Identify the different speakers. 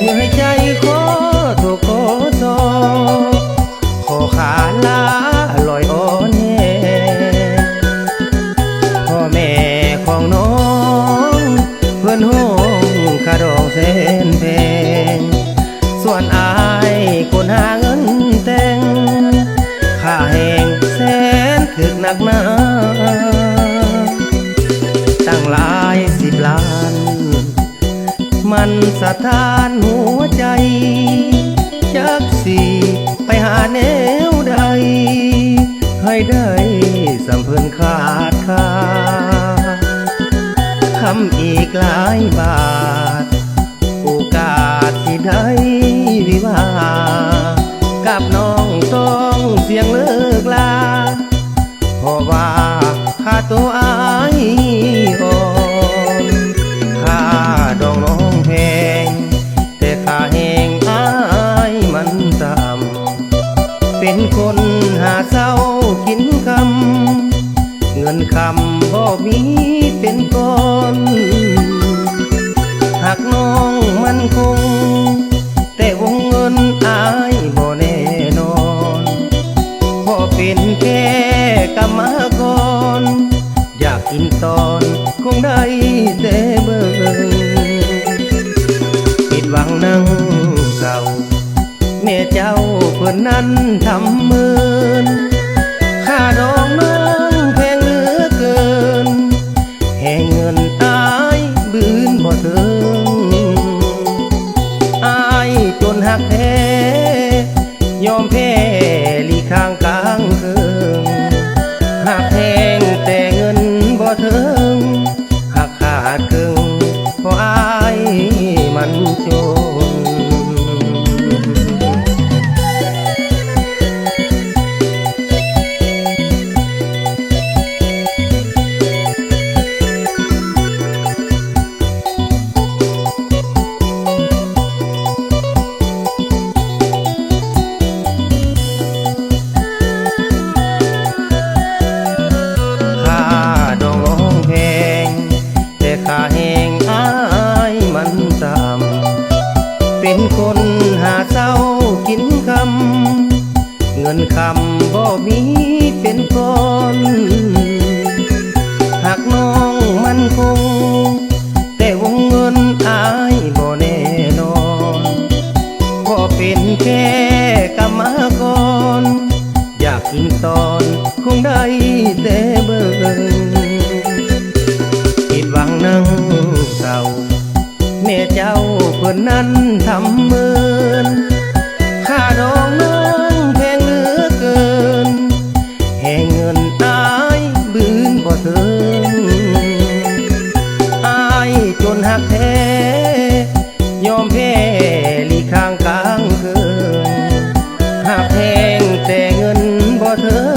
Speaker 1: เงื่อใจขอตัวขอซอขอขาลาลอยอ่อนแน่พ่อแม่ของน้องเพื่อนห้องคารองเส้นแพงส่วนอายคนหาเงินแต่งข้าแหงแสนถึกหนักหนาตั้งหลายสิบล้าน มันสะท้านหัวใจ จักสีไปหาแนวใด ให้ได้สำเพินขาดคาคำอีกหลายบาท โอกาสที่ได้วิวากับน้องต้องเสียงเลิกลาเพราะว่าค่าตัวอายอ่อ กินคำ เงินคำบ่มีเป็นก้อนหากน้องมันคง แต่วงเงินอายบ่แน่นอนพอเป็นแค่กรรมกร อยากกินตอนคงได้แต่เบิ่งผิดหวังนั่งเศร้าแม่เจ้าเพื่อนนั้นทำเมิน ดองน้องแพงเหลือเกิน แห่เงินอายบืนบ่เถิงอายจนหักแท้ยอมแพ้หลีข้างกลางเคืองหักแทงแต่เงินบ่เถิงำเงินคำบ่มีเป็นก้อนหากน้องมันคง แต่วงเงินอายบ่แน่นอนพอเป็นแค่กรรมกรอยากกินตอนคงได้แต่เบิ่งผิดหวังนั่งเศร้าแม่เจ้าเพื่อนนั้น เธอ